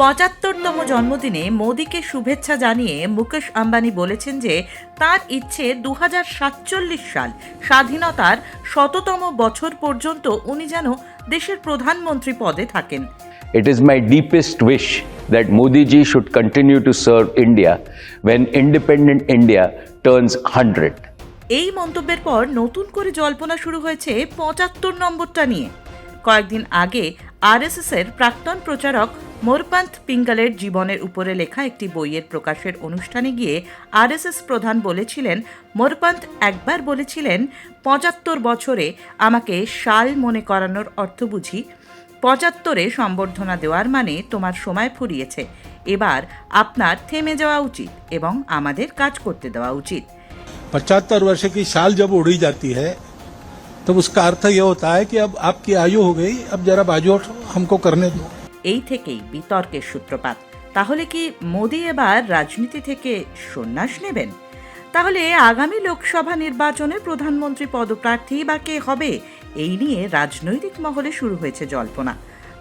পঁচাত্তরতম জন্মদিনে মোদীকে শুভেচ্ছা জানিয়ে মুকেশ আম্বানি বলেছেন যে তার ইচ্ছে দুহাজার সাতচল্লিশ সাল স্বাধীনতার শততম বছর পর্যন্ত উনি যেন দেশের প্রধানমন্ত্রী পদে থাকেন It is my deepest wish that Modi ji should continue to serve India when independent India turns 100. এই মন্তব্যের পর নতুন করে জল্পনা শুরু হয়েছে পঁচাত্তর নম্বরটা নিয়ে কয়েকদিন আগে আরএসএস এর প্রাক্তন প্রচারক মোরপান্থ পিঙ্গলের জীবনের উপরে লেখা একটি বইয়ের প্রকাশের অনুষ্ঠানে গিয়ে আরএসএস প্রধান বলেছিলেন মোরপান্থ একবার বলেছিলেন পঁচাত্তর বছরে আমাকে সাল মনে করানোর অর্থ বুঝি পঁচাত্তরে সম্বর্ধনা দেওয়ার মানে তোমার সময় ফুরিয়েছে এবার আপনার থেমে যাওয়া উচিত এবং আমাদের কাজ করতে দেওয়া উচিত पचहत्तर वर्ष की साल जब उड़ी जाती है तब उसका अर्थ यह होता है कि अब आपकी आयु हो गई अब जरा बाजू हटो, हमको करने दो এই থেকেই বিতর্কের সূত্রপাত। তাহলে কি মোদী এবার রাজনীতি থেকে সন্ন্যাস নেবেন? তাহলে আগামী লোকসভা নির্বাচনে প্রধানমন্ত্রী পদপ্রার্থী বা কে হবে? এই নিয়ে রাজনৈতিক মহলে শুরু হয়েছে জল্পনা।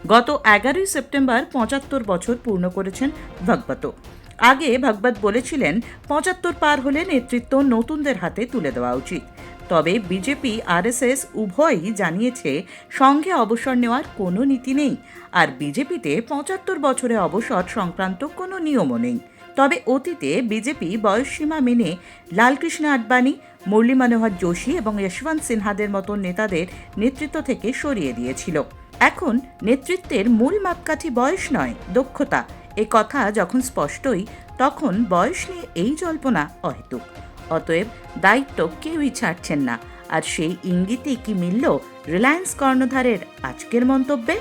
গত এগারোই সেপ্টেম্বর পঁচাত্তর বছর পূর্ণ করেছেন ভগবত। আগে ভগবত বলেছিলেন, পঁচাত্তর পার হলে নেতৃত্ব নতুনদের হাতে তুলে দেওয়া উচিত। তবে বিজেপি, আরএসএস উভয়ই জানিয়েছে, সঙ্গে অবসর নেওয়ার কোনো নীতি নেই। আর বিজেপিতে পঁচাত্তর বছরে অবসর সংক্রান্ত কোনো নিয়মও নেই। তবে অতীতে বিজেপি বয়সসীমা মেনে লালকৃষ্ণ আডবাণী, মুরলী মনোহর যোশী এবং যশবন্ত সিনহাদের মতো নেতাদের নেতৃত্ব থেকে সরিয়ে দিয়েছিল। এখন নেতৃত্বের মূল মাপকাঠি বয়স নয়, দক্ষতা। এ কথা যখন স্পষ্টই, তখন বয়স নিয়ে এই জল্পনা অহেতুক। অতএব দায়িত্ব কেউই ছাড়ছেন না। আর সেই ইঙ্গিতে কি মিলল রিলায়েন্স কর্ণধারের আজকের মন্তব্যে?